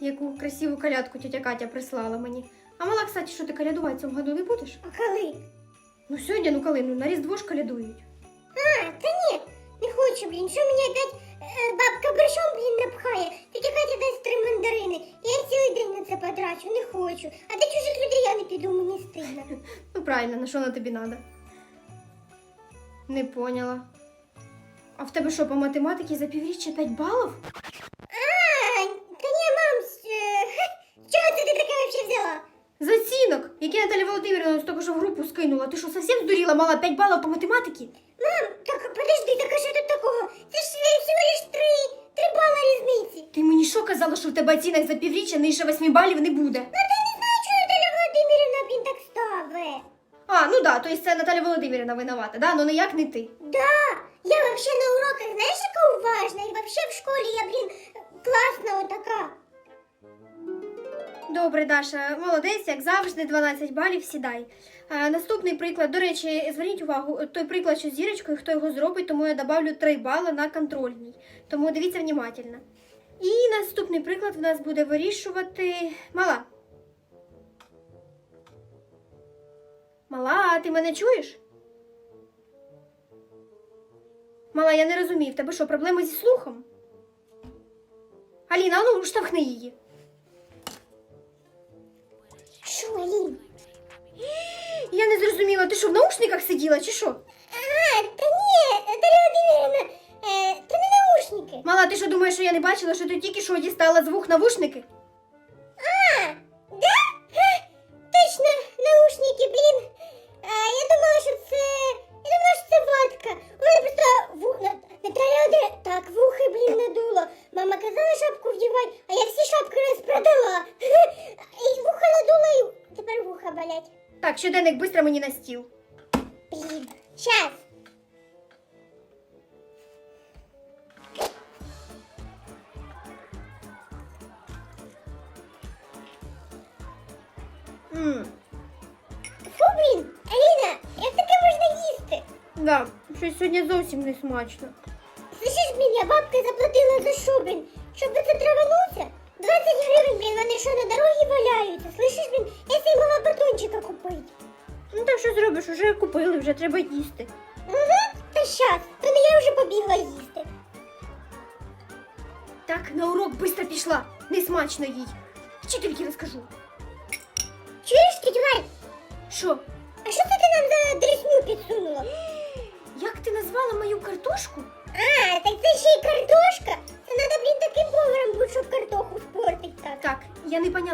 яку красиву колядку тетя Катя прислала мені. А мала, кстати, що ти колядувати в цьому году не будеш? А коли? Ну сьогодні, ну коли, ну на Різдво ж колядують. А, та ні, не хочу, блін. Що мені опять е, бабка борщом, блін, напхає? Тетя Катя дасть три мандарини. Я цілий день на це потрачу, не хочу. А до чужих людей я не піду, мені стидно. Ну правильно, на що на тобі надо? Не поняла. А в тебе що, по математиці за півріччя 5 балів? А, та ні, мам, с- е, чого це ти таке вообще взяла? За оцінок, який Наталя Що в групу скинула. Ти що, зовсім здуріла, мала 5 балів по математиці? Мам, так подожди, так а що тут такого? Це ж всього лиш три, три бала різниці. Ти мені що казала, що в тебе оцінок за півріччя нижче 8 балів не буде? Ну ти не знаю, чого Наталя Володимирівна, блін, так ставить. А, ну да, то есть це Наталя Володимирівна винувата, да? Ну ніяк не ти. Да, я вообще на уроках, знаешь, яка уважна, і вообще в школі я, блін, класна отака. Добре, Даша, молодець, як завжди, 12 балів, сідай. А, наступний приклад, до речі, зверніть увагу, той приклад, що зірочкою, хто його зробить, тому я добавлю 3 бали на контрольній. Тому дивіться внимательно. І наступний приклад в нас буде вирішувати мала. Мала, ти мене чуєш? Мала, я не розумію, в тебе що, проблеми зі слухом? Аліна, ну штовхни її. Що, Алін? Я не зрозуміла, ти що в наушниках сиділа чи що? А, та ні, Наталя Володимирівна, е, це не наушники. Мала, ти що думаєш, що я не бачила, що ти тільки що дістала з вух навушники? А, да? Ха, Точно, наушники, блін. А, я думала, що це, я думала, що це ватка. У мене просто вух, На- Наталя Володимирівна, так, вухи, блін, надуло. Мама казала шапку вдівати, а я всі шапки розпродала. І вуха надула, і тепер вуха болять. Так, щоденник быстро мені на стіл. Блин, сейчас. М, Фу, блін, Аліна, як таке можна їсти? да, щось сьогодні зовсім не смачно Слышиш, блін, я бабки заплатила за що, блін? Щоб це травануться? 20 гривень, блін, вони що на дорогі валяються? Слышиш, блін, я собі мала батончика купити. Ну так що зробиш, уже купили, вже треба їсти. Угу, та щас, то не я вже побігла їсти. Так, на урок быстро пішла. Не смачно їй. Вчительки розкажу. Чуєш, тітя Валь, Що? а що це ти нам за дресню підсунула? Як ти назвала мою картошку?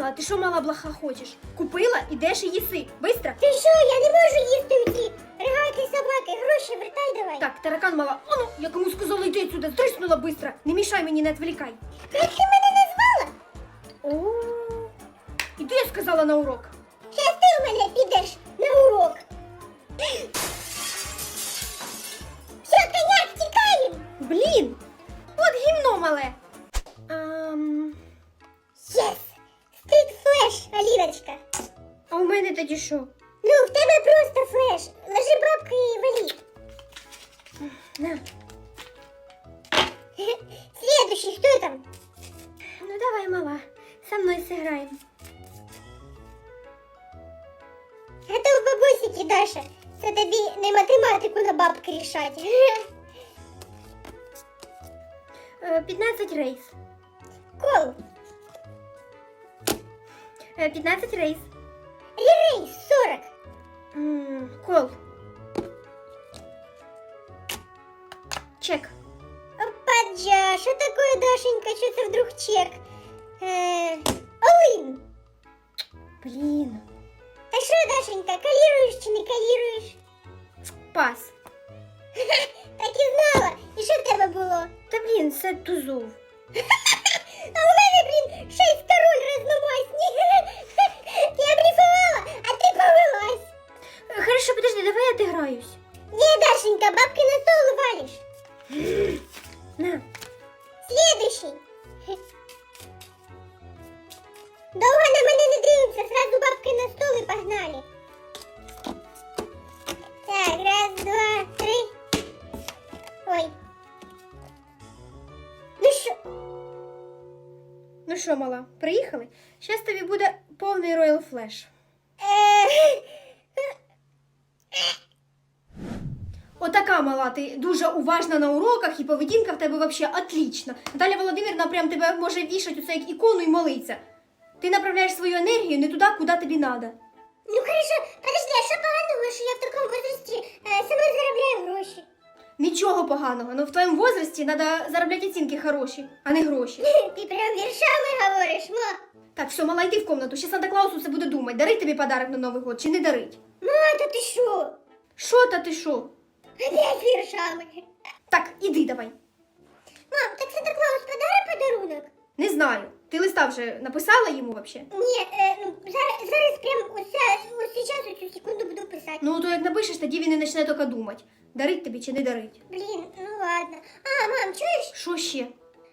Поняла, ти що мала блаха хочеш? Купила, ідеш і їси. Быстро? Ти що, я не можу їсти оці ригайки собаки, гроші вертай давай. Так, таракан мала, ану, я кому сказала йди сюди, стриснула быстро. Не мішай мені, не відволікай. Як ти мене назвала? О, іди, я сказала на урок. що? Ну, в тебе просто флеш. Ложи бабки і валі. На. Следующий, хто там? Ну давай, мала, со мною зіграємо. А то в бабусики, Даша. Це тобі не математику на бабки рішать. Е, 15 рейс. Кол. Е, 15 рейс. Ререйс, 40. М, Кол. Чек. Опаджа, що таке, Дашенька? Що це вдруг чек? Е, Олин. Блін. Та що, Дашенька, каліруєш чи не каліруєш? Пас. Так і знала. І що в тебе було? Та блін, це тузов. я отыграюсь. Ні, Дашенька, бабки на стол валиш. На. Следующий. Довго на мене не дивимося, сразу бабки на стол і погнали. Так, раз, два, три. Ой. Ну що? Ну що, мала, приїхали? Щас тобі буде повний Royal Flash. Е, Отака мала, ти дуже уважна на уроках і поведінка в тебе взагалі отлічна. Наталя Володимирівна прям тебе може вішати усе як ікону і молиться. Ти направляєш свою енергію не туди, куди тобі треба. Ну хорошо, подожди, а що поганого, що я в такому возрасті е, сама заробляю гроші? Нічого поганого, але в твоєму возрасті треба заробляти оцінки хороші, а не гроші. Ти прям віршами говориш, ма. Так, все, мала, йди в комнату. Ще Санта Клаус усе буде думати, дарить тобі подарок на Новий год чи не дарить. Ма, та ти що? Що та ти що? Опять віршами. Так, іди давай. Мам, так Санта Клаус подари подарунок? Не знаю. Ти листа вже написала йому взагалі? Ні, е, ну, зараз, зараз прям оце, ось зараз, оцю секунду буду писати. Ну, то як напишеш, тоді він і почне тільки думати, дарить тобі чи не дарить. Блін, ну ладно. А, мам, чуєш? Що ще?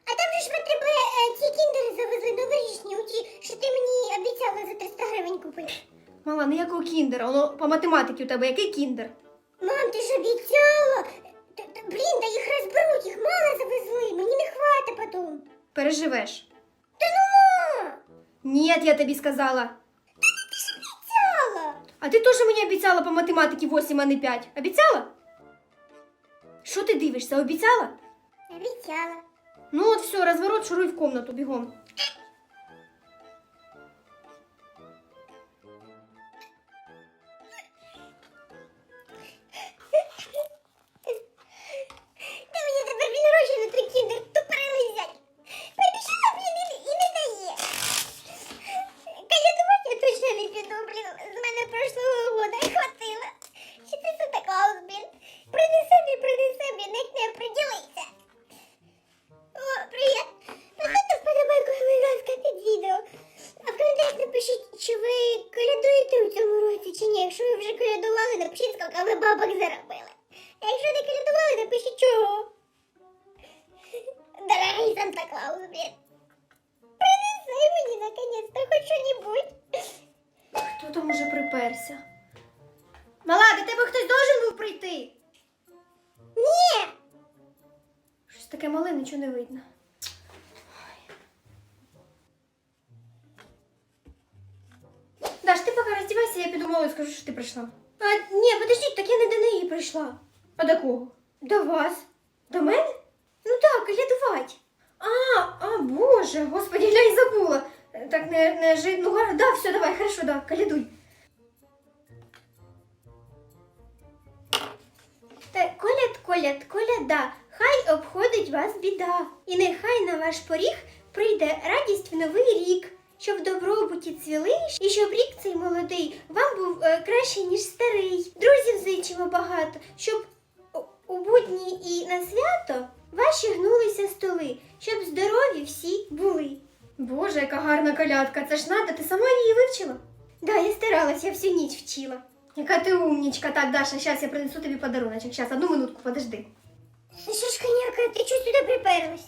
А там же ж ми тебе е, ці кіндери завезли новорічні, оті, що ти мені обіцяла за 300 гривень купити. Мала, ніякого кіндера, воно по математиці у тебе який кіндер? Мам, ти ж обіцяла. Блін, да їх розберуть, їх мало завезли, мені не хватить потім. Переживеш. Та ну, ма, Ні, я тобі сказала. ти ж обіцяла. А ти теж мені обіцяла по математиці 8, а не 5. Обіцяла? Що ти дивишся, обіцяла? Обіцяла. Ну от все, розворот, шуруй в комнату, бігом. Ви бабок заробили. Якщо не колядували, напишіть чого. Дорогий Санта Клаус, блін. Принеси мені наконец-то хоч що-нибудь. Хто там уже приперся? Мала, до тебе хтось должен був прийти. Ні! Щось таке мале, нічого не видно. Даш, ти поки роздівайся, я піду малою скажу, що ти прийшла. Ні, подождіть, так я не до неї прийшла. А до кого? До вас. До мене? Ну так, колядувати. А, а, боже, господи, я й забула. Так не, не жи... Ну, гар- да, все, давай, хорошо, да, колядуй. Та коляд, коляд, коляда, хай обходить вас біда, і нехай на ваш поріг прийде радість в новий рік, щоб добробуті цвіли, і щоб рік цей молодий вам був е, кращий, ніж старий. Друзів зичимо багато, щоб у- будні і на свято ваші гнулися столи, щоб здорові всі були. Боже, яка гарна колядка, це ж надо, ти сама її вивчила? Да, я старалась, я всю ніч вчила. Яка ти умнічка. Так, Даша, зараз я принесу тобі подаруночок. Зараз, одну минутку, подожди. Слышиш, коняка, ти чого сюди приперлась?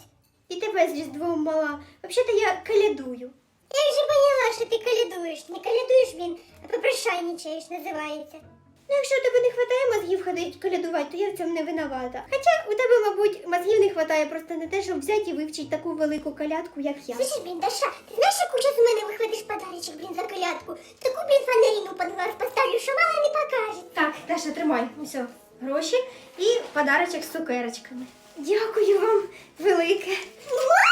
І тебе з Різдвом мала. Взагалі-то я колядую. Я вже поняла, що ти колядуєш. Не колядуєш, блін, а попрошайничаєш, називається. Ну, якщо у тебе не вистачає мозгів ходить колядувати, то я в цьому не винувата. Хоча у тебе, мабуть, мозгів не вистачає просто на те, щоб взяти і вивчити таку велику колядку, як я. Слышиш, блін, Даша, ти знаєш, яку зараз у мене виходиш подарочок, блін, за колядку? Таку, блін, фанерину під глаз поставлю, що мало не покаже. Так, Даша, тримай. Все, гроші і подарочок з цукерочками. Дякую вам велике. Ма!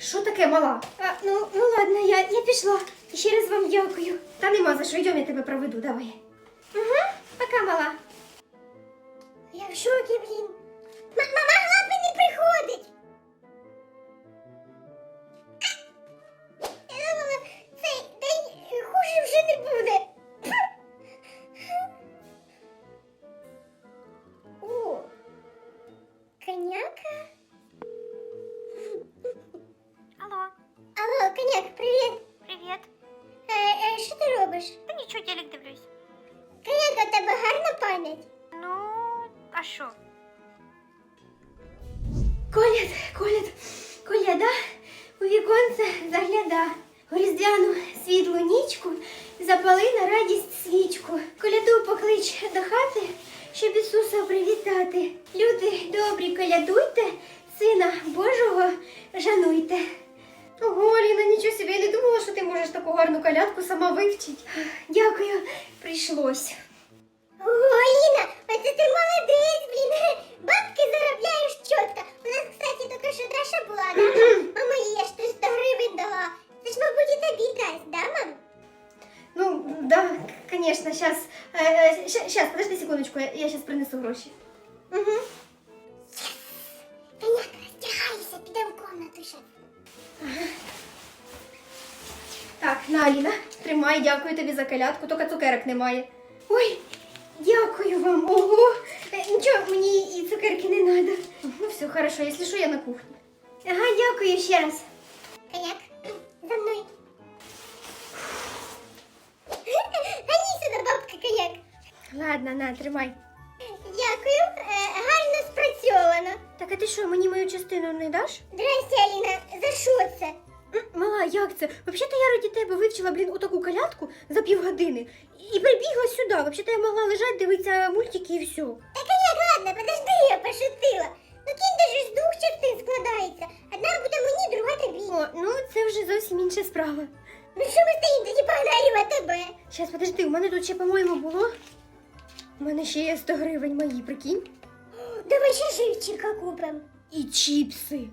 Що таке мала? А, ну, ну ладно, я, я пішла. Ще раз вам дякую. Та нема за що, йдем, я тебе проведу, давай. Угу, пока, мала. Я в шокі, блін. М- Мама главне не приходить. Коляд, коляд, коляда, у віконце загляда. У різдвяну світлу нічку запали на радість свічку. Коляду поклич до хати, щоб Ісуса привітати. Люди добрі, колядуйте, Сина Божого жануйте. Ого, Аліна, нічого собі, я не думала, що ти можеш таку гарну калядку сама вивчити. Дякую, прийшлось. Ого, Аліна, оце ти молодець, блін. Бабки заробляєш чітко. У нас, кстати, тільки що Даша була, да? Мама їй аж 300 гривень дала. Це ж, мабуть, і тобі дасть, да, мам? Ну, да, конечно, сейчас, сейчас, подожди секундочку, я, сейчас принесу гроші. Угу. Коняк, роздягайся, підемо в комнату ще. Так, на, Аліна, тримай, дякую тобі за калядку, тільки цукерок немає. Ой, дякую вам, ого. Е, Нічого, мені і цукерки не треба. Ну, все, хорошо, якщо що, я на кухні. Ага, дякую ще раз. Коняк, за мною. Гони сюди, бабка, коняк. Ладно, на, тримай. Дякую, е, гарно спрацьовано. Так, а ти що, мені мою частину не даш? Здрасте, Аліна, за що це? М, Мала, як це? Взагалі-то я раді тебе вивчила, блін, отаку калядку за півгодини. І прибігла сюди. Взагалі-то я могла лежати, дивитися мультики і все. Та справа. Ну що ми стоїмо, тоді погнали в тебе. Щас, подожди, у мене тут ще, по-моєму, було. У мене ще є 100 гривень мої, прикинь. Давай ще живчика купимо. І чіпси.